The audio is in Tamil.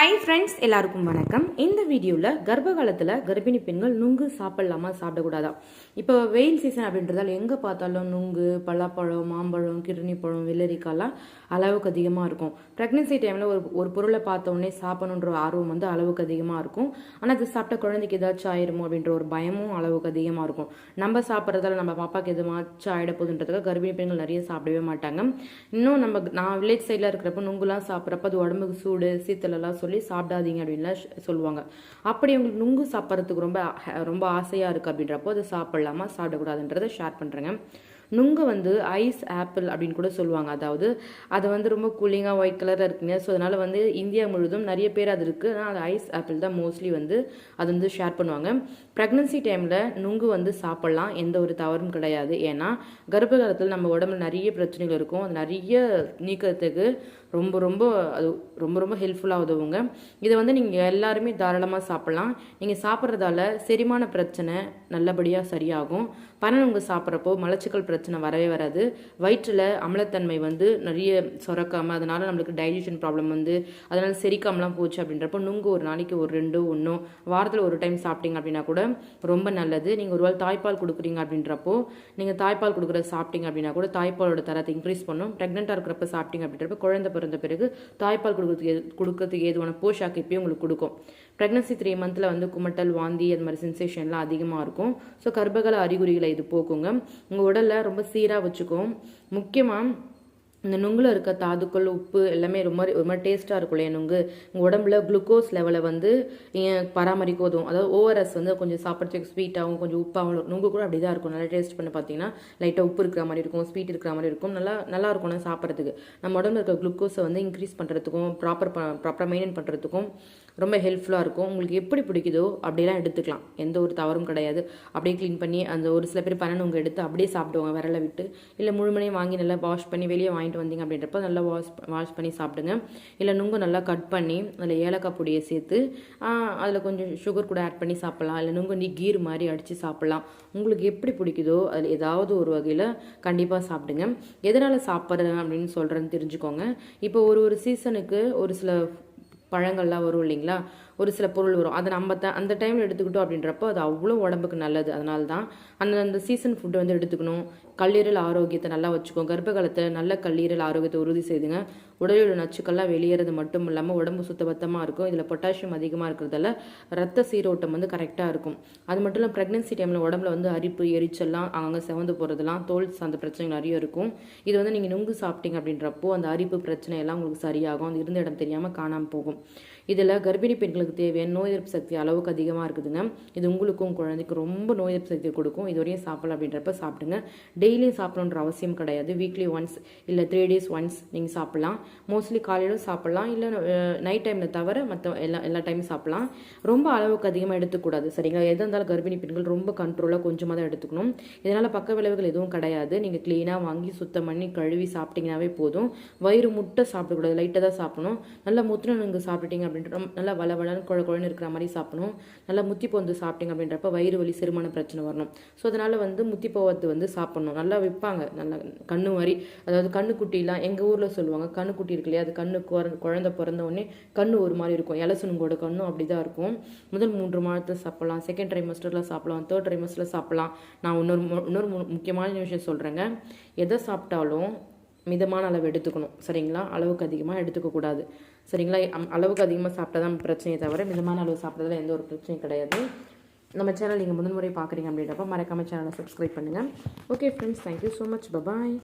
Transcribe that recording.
ஹாய் ஃப்ரெண்ட்ஸ் எல்லாருக்கும் வணக்கம். இந்த வீடியோவில் கர்ப்ப காலத்தில் கர்ப்பிணி பெண்கள் நுங்கு சாப்பிடலாமா சாப்பிடக்கூடாதா? இப்போ வெயில் சீசன் அப்படின்றதால எங்கே பார்த்தாலும் நுங்கு பலாப்பழம் மாம்பழம் கிருணி பழம் வெள்ளரிக்காய்லாம் அளவுக்கு அதிகமாக இருக்கும். ப்ரெக்னென்சி டைமில் ஒரு ஒரு பொருளை பார்த்தோன்னே சாப்பிடணுன்ற ஆர்வம் வந்து அளவுக்கு அதிகமாக இருக்கும். ஆனால் அது சாப்பிட்ட குழந்தைக்கு ஏதாச்சும் ஆயிருமோ அப்படின்ற ஒரு பயமும் அளவுக்கு அதிகமாக இருக்கும். நம்ம சாப்பிட்றதால நம்ம பாப்பாக்கு எதுமாச்சும் ஆகிட போகுதுன்றதுக்காக கர்ப்பிணி பெண்கள் நிறைய சாப்பிடவே மாட்டாங்க. இன்னும் நம்ம நான் வில்லேஜ் சைடில் இருக்கிறப்ப நுங்குலாம் சாப்பிட்றப்ப அது உடம்புக்கு சூடு சீத்தலெல்லாம் சொல்லி சாப்பிடாதீங்க அப்படின்லாம் சொல்லுவாங்க. அப்படி உங்களுக்கு நுங்கு சாப்பிட்றதுக்கு ரொம்ப ரொம்ப ஆசையாக இருக்குது அப்படின்றப்போ அதை சாப்பிடலாமா? சாப்பிடக்கூடாதுன்றதை ஷேர் பண்ணுறேங்க நுங்கு வந்து ஐஸ் ஆப்பிள் அப்படின்னு கூட சொல்லுவாங்க. அதாவது அது வந்து ரொம்ப கூலிங்காக ஒயிட் கலரில் இருக்குங்க ஸோ அதனால் வந்து இந்தியா முழுதும் நிறைய பேர் அது இருக்குது ஆனால் அது ஐஸ் ஆப்பிள் தான் மோஸ்ட்லி வந்து அது வந்து ஷேர் பண்ணுவாங்க. ப்ரெக்னன்சி டைமில் நுங்கு வந்து சாப்பிட்லாம். எந்த ஒரு தவறும் கிடையாது. ஏன்னா கர்ப்ப காலத்தில் நம்ம உடம்புல நிறைய பிரச்சனைகள் இருக்கும். அது நிறைய நீக்கிறதுக்கு ரொம்ப ரொம்ப அது ரொம்ப ரொம்ப ஹெல்ப்ஃபுல்லாக உதவுங்க. இதை வந்து நீங்கள் எல்லாருமே தாராளமாக சாப்பிட்லாம். நீங்கள் சாப்பிட்றதால செரிமான பிரச்சனை நல்லபடியாக சரியாகும். பனநுங்கு சாப்பிட்றப்போ மலச்சிக்கல் பிரச்சனை பிரச்சனை வரவே வராது. வயிற்றில் அமிலத்தன்மை வந்து நிறைய சுரக்காமல் அதனால் நம்மளுக்கு டைஜஷன் ப்ராப்ளம் வந்து அதனால் செரிக்காமலாம் போச்சு அப்படின்றப்போ நுங்கு ஒரு நாளைக்கு ஒரு ரெண்டு ஒன்றோ வாரத்தில் ஒரு டைம் சாப்பிட்டீங்க அப்படின்னா கூட ரொம்ப நல்லது. நீங்கள் ஒரு வேளை தாய்ப்பால் கொடுக்குறீங்க அப்படின்றப்போ நீங்கள் தாய்ப்பால் கொடுக்குற சாப்பிட்டீங்க அப்படின்னா கூட தாய்ப்பாலோட தரத்தை இன்க்ரீஸ் பண்ணும். ப்ரெக்னெண்ட்டாக இருக்கிறப்ப சாப்பிட்டீங்க அப்படின்றப்ப குழந்தை பிறந்த பிறகு தாய்ப்பால் கொடுக்கறதுக்கு கொடுக்கறதுக்கு ஏதுவான போஷாக்கு இப்பயும் உங்களுக்கு கொடுக்கும். ப்ரெக்னன்சி த்ரீ மந்தில் வந்து குமட்டல் வாந்தி அது மாதிரி சென்சேஷன்லாம் அதிகமாக இருக்கும். ஸோ கர்ப்பகால அறிகுறிகளை இது போக்குங்க. உங்கள் உடலை ரொம்ப சீராக வச்சுக்கும். முக்கியமாக இந்த நுங்கில் இருக்க தாதுக்கள் உப்பு எல்லாமே ரொம்ப ஒரு மாதிரி டேஸ்ட்டாக இருக்கும் இல்லையா நுங்கு? உங்கள் உடம்புல குளுக்கோஸ் லெவலை வந்து பராமரிக்க உதவும் அதாவது ஓஆர்எஸ் வந்து கொஞ்சம் சாப்பிட்றதுக்கு ஸ்வீட்டாகவும் கொஞ்சம் உப்பாகவும் நுங்கு கூட அப்படி தான் இருக்கும். நல்லா டேஸ்ட் பண்ணி பார்த்தீங்கன்னா லைட்டாக உப்பு இருக்கிற மாதிரி இருக்கும் ஸ்வீட் இருக்கிற மாதிரி இருக்கும். நல்லா நல்லா இருக்கும் சாப்பிட்றதுக்கு. நம்ம உடம்புல இருக்க குளுக்கோஸை வந்து இன்க்ரீஸ் பண்ணுறதுக்கும் ப்ராப்பர் ப்ராப்பராக மெயின்டைன் பண்ணுறதுக்கும் ரொம்ப ஹெல்ப்ஃபுல்லாக இருக்கும். உங்களுக்கு எப்படி பிடிக்குதோ அப்படிலாம் எடுத்துக்கலாம். எந்த ஒரு தவறும் கிடையாது. அப்படியே க்ளீன் பண்ணி அந்த ஒரு சில பேர் பனநுங்கு எடுத்து அப்படியே சாப்பிடுவாங்க விரலை விட்டு. இல்லை முழுமனையும் வாங்கி நல்லா வாஷ் பண்ணி வெளியே வாங்கிட்டு வந்தீங்க அப்படின்றப்ப நல்லா வாஷ் வாஷ் பண்ணி சாப்பிடுங்க. இல்லை நுங்கு நல்லா கட் பண்ணி அதில் ஏலக்காய் பொடியை சேர்த்து அதில் கொஞ்சம் சுகர் கூட ஆட் பண்ணி சாப்பிட்லாம். இல்லை நுங்கு நீ கீர் மாதிரி அடித்து சாப்பிட்லாம். உங்களுக்கு எப்படி பிடிக்குதோ அதில் ஏதாவது ஒரு வகையில் கண்டிப்பாக சாப்பிடுங்க. எதனால் சாப்பிட்றேன் அப்படின்னு சொல்கிறேன்னு தெரிஞ்சுக்கோங்க. இப்போ ஒரு ஒரு சீசனுக்கு ஒரு சில பழங்கள்லாம் வரும் இல்லைங்களா? ஒரு சில பொருள் வரும். அதை நம்ம த அந்த டைமில் எடுத்துக்கிட்டோம் அப்படின்றப்போ அது அவ்வளோ உடம்புக்கு நல்லது. அதனால தான் அந்த அந்த சீசன் ஃபுட்டை வந்து எடுத்துக்கணும். கல்லீரல் ஆரோக்கியத்தை நல்லா வச்சுக்கோ கர்ப்ப காலத்தில் நல்ல கல்லீரல் ஆரோக்கியத்தை உறுதி செய்துங்க. உடலில் உள்ள நச்சுக்கள்லாம் வெளியேறது மட்டும் இல்லாமல் உடம்பு சுத்தபத்தமாக இருக்கும். இதில் பொட்டாசியம் அதிகமாக இருக்கிறதால ரத்த சீரோட்டம் வந்து கரெக்டாக இருக்கும். அது மட்டும் இல்லாமல் ப்ரெக்னென்சி டைமில் உடம்புல வந்து அரிப்பு எரிச்சல்லாம் அங்கங்கே செவந்து போகிறதுலாம் தோல் சார்ந்த பிரச்சனைகள் நிறைய இருக்கும். இது வந்து நீங்கள் நுங்கு சாப்பிட்டீங்க அப்படின்றப்போ அந்த அரிப்பு பிரச்சனை எல்லாம் உங்களுக்கு சரியாகும். அது இருந்த இடம் தெரியாமல் காணாமல் போகும். இதில் கர்ப்பிணி பெண்களுக்கு தேவையான நோய் எதிர்ப்பு சக்தி அளவுக்கு அதிகமாக இருக்குதுங்க. இது உங்களுக்கும் குழந்தைக்கும் ரொம்ப நோய் எதிர்ப்பு சக்தி கொடுக்கும். இது வரையும் சாப்பிடலாம் அப்படின்றப்ப சாப்பிடுங்க. டெய்லியும் சாப்பிடணுன்ற அவசியம் கிடையாது. வீக்லி ஒன்ஸ் இல்லை த்ரீ டேஸ் ஒன்ஸ் நீங்கள் சாப்பிடலாம். மோஸ்ட்லி காலையிலும் சாப்பிடலாம். இல்லை நைட் டைமில் தவிர மற்ற எல்லா எல்லா டைமும் சாப்பிடலாம். ரொம்ப அளவுக்கு அதிகமாக எடுத்துக்கூடாது. சரிங்களா? எதாக இருந்தாலும் கர்ப்பிணி பெண்கள் ரொம்ப கண்ட்ரோலாக கொஞ்சமாக தான் எடுத்துக்கணும். இதனால் பக்க விளைவுகள் எதுவும் கிடையாது. நீங்கள் க்ளீனாக வாங்கி சுத்தம் பண்ணி கழுவி சாப்பிட்டீங்கன்னாவே போதும். வயிறு முட்டை சாப்பிடக்கூடாது. லைட்டாக தான் சாப்பிடணும். நல்லா முத்தின நீங்கள் சாப்பிட்டீங்க அப்படின்ற ரொம்ப- நல்லா வள வளன்னு குழ குழன்னு இருக்கிற மாதிரி சாப்பிடணும். நல்லா முத்தி போந்து சாப்பிட்டீங்க அப்படின்றப்ப வயிறு வலி செரிமான பிரச்சனை வரணும். ஸோ அதனால் வந்து முத்தி போவது வந்து சாப்பிடணும். நல்லா விற்பாங்க. நல்லா கண்ணு மாதிரி அதாவது கண்ணு குட்டிலாம் எங்கள் ஊரில் சொல்லுவாங்க கண்ணு குட்டி இருக்கு இல்லையா? அது கண்ணு குழந்த பிறந்த உடனே கண்ணு ஒரு மாதிரி இருக்கும். இலசனுங்கோட கண்ணும் அப்படி தான் இருக்கும். முதல் மூன்று மாதத்தில் சாப்பிடலாம். செகண்ட் ட்ரைமஸ்டரில் சாப்பிடலாம். தேர்ட் ட்ரைமஸ்டரில் சாப்பிடலாம். நான் இன்னொரு இன்னொரு முக்கியமான விஷயம் சொல்கிறேங்க எதை சாப்பிட்டாலும் மிதமான அளவு எடுத்துக்கணும். சரிங்களா? அளவுக்கு அதிகமாக எடுத்துக்கக்கூடாது சரிங்களா? அளவுக்கு அதிகமாக சாப்பிட்டா தான் பிரச்சனையை தவிர மிதமான அளவு சாப்பிட்றதுல எந்த ஒரு பிரச்சனையும் கிடையாது. நம்ம சேனல் நீங்கள் முதன்முறை பார்க்குறீங்க அப்படின்றப்ப மறக்காமல் சேனலை சப்ஸ்கிரைப் பண்ணுங்கள் okay friends thank you so much bye bye